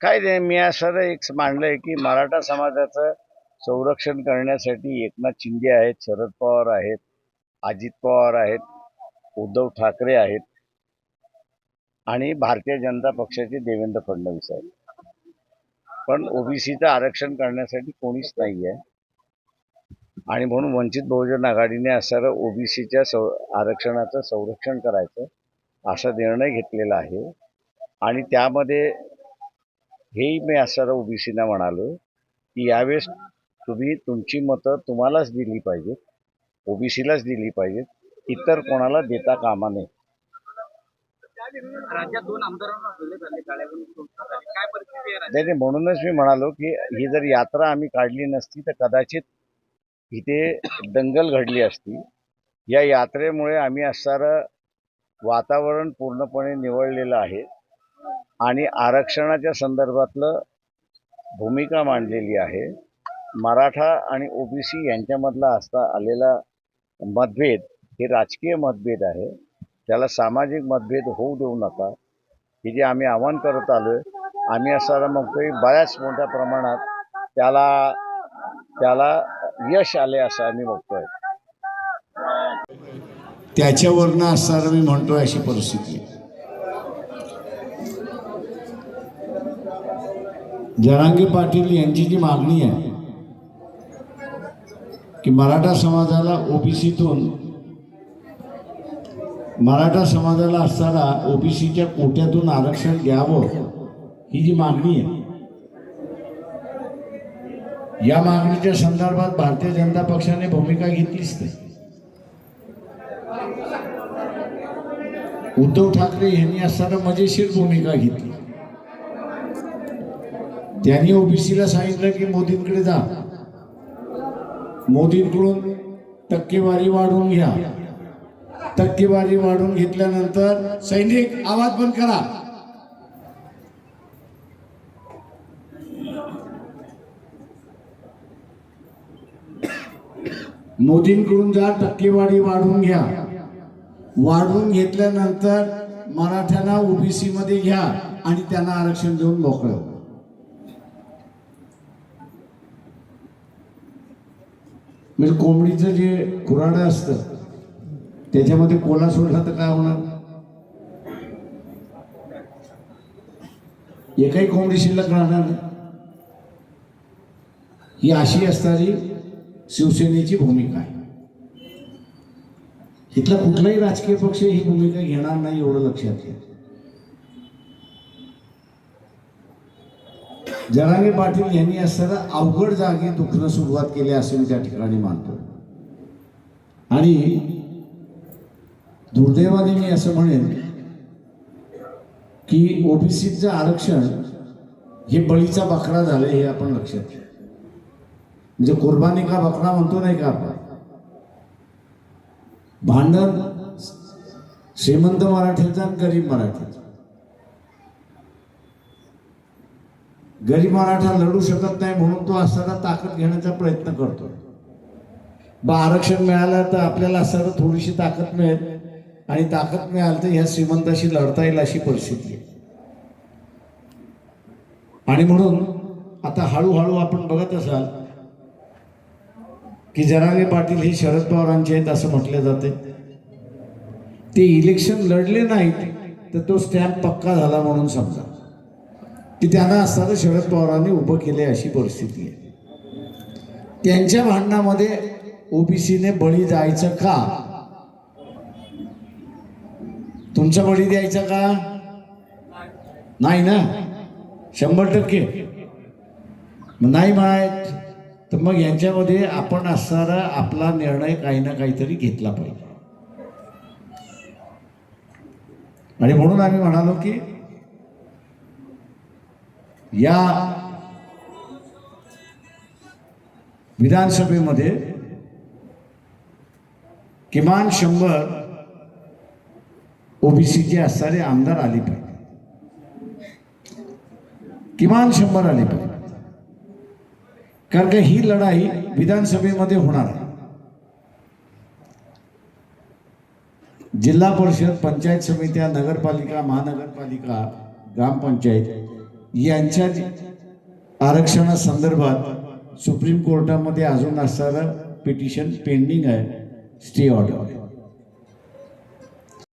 काय नाही मी असं एक मांडलंय की मराठा समाजाचं संरक्षण करण्यासाठी एकनाथ शिंदे आहेत शरद पवार आहेत अजित पवार आहेत उद्धव ठाकरे आहेत आणि भारतीय जनता पक्षाचे देवेंद्र फडणवीस आहेत. पण ओबीसीचं आरक्षण करण्यासाठी कोणीच नाही आहे आणि म्हणून वंचित बहुजन आघाडीने असणारं ओबीसीच्या सं आरक्षणाचं संरक्षण करायचं असा निर्णय घेतलेला आहे. आणि त्यामध्ये हेही मी असणारं ओबीसीना म्हणालो की यावेळेस तुम्ही तुमची मतं तुम्हालाच दिली पाहिजेत ओबीसीलाच दिली पाहिजेत इतर कोणाला देता कामा नये. नाही, म्हणूनच मी म्हणालो की ही जर यात्रा आम्ही काढली नसती तर कदाचित इथे दंगल घडली असती. या यात्रेमुळे आम्ही असणारं वातावरण पूर्णपणे निवडलेलं आहे. आणि आरक्षणाच्या संदर्भातलं भूमिका मांडलेली आहे. मराठा आणि ओबीसी यांच्यामधला असता आलेला मतभेद हे राजकीय मतभेद आहे. त्याला सामाजिक मतभेद होऊ देऊ नका. हे जे आम्ही आव्हान करत आलोय आम्ही असं म्हणतोय बऱ्याच मोठ्या प्रमाणात त्याला त्याला यश आले असं आम्ही बघतोय. त्याच्यावरनं असणारं मी म्हणतोय अशी परिस्थिती आहे जरांगे पाटील यांची जी मागणी आहे की मराठा समाजाला ओबीसीतून मराठा समाजाला असताना ओबीसीच्या कोट्यातून आरक्षण द्यावं ही जी मागणी आहे. या मागणीच्या संदर्भात भारतीय जनता पक्षाने भूमिका घेतलीच नाही. उद्धव ठाकरे यांनी असताना मजेशीर भूमिका घेतली. त्यांनी ओबीसीला सांगितलं की मोदींकडे जा. मोदींकडून टक्केवारी वाढवून घ्या. टक्केवारी वाढवून घेतल्यानंतर सैनिक आवाज पण करा. मोदींकडून जा टक्केवारी वाढवून घ्या. वाढवून घेतल्यानंतर मराठ्यांना ओबीसी मध्ये घ्या आणि त्यांना आरक्षण देऊन मोकळं. म्हणजे कोंबडीचं जे खुराडं असतं त्याच्यामध्ये कोला सोडला तर काय होणार? एकही कोंबडी शिल्लक राहणार ही अशी असणारी शिवसेनेची भूमिका आहे. इथला कुठलाही राजकीय पक्ष ही भूमिका घेणार नाही एवढं लक्षात घ्या. जरांगे पाटील यांनी असताना अवघड जागी दुखणं सुरुवात केली असे मी त्या ठिकाणी मानतो. आणि दुर्दैवाने मी असं म्हणेन की ओबीसीचं आरक्षण हे बळीचा बकरा झालं हे आपण लक्षात घ्या म्हणजे कुर्बानी का बकरा म्हणतो नाही का आपण? भांडण श्रीमंत मराठीचा आणि गरीब मराठीचा. गरीब मराठा लढू शकत नाही म्हणून तो असताना ताकद घेण्याचा प्रयत्न करतो. बा आरक्षण मिळालं तर आपल्याला असताना थोडीशी ताकद मिळेल. आणि ताकद मिळाली तर ह्या श्रीमंताशी लढता येईल अशी परिस्थिती आहे. आणि म्हणून आता हळूहळू आपण बघत असाल की जरांगे पाटील हे शरद पवारांचे आहेत असं म्हटले जाते. ते इलेक्शन लढले नाहीत तर तो स्टॅम्प पक्का झाला म्हणून समजा. की त्यांना असताना शरद पवारांनी उभं केले अशी परिस्थिती आहे. त्यांच्या भांडणामध्ये ओबीसीने बळी जायचं का? तुमचा बळी द्यायचा का? नाही ना? शंभर टक्के. नाही म्हणायत तर मग यांच्यामध्ये आपण असणारा आपला निर्णय काही ना काहीतरी घेतला पाहिजे. आणि म्हणून आम्ही म्हणालो की या विधानसभेमध्ये किमान शंभर ओबीसीचे असणारे आमदार आले पाहिजे. किमान शंभर आले पाहिजे. कारण का ही लढाई विधानसभेमध्ये होणार आहे. जिल्हा परिषद पंचायत समित्या नगरपालिका महानगरपालिका ग्रामपंचायत यांच्या आरक्षणासंदर्भात सुप्रीम कोर्टामध्ये अजून असणारं पिटिशन पेंडिंग आहे स्टे ऑर्डर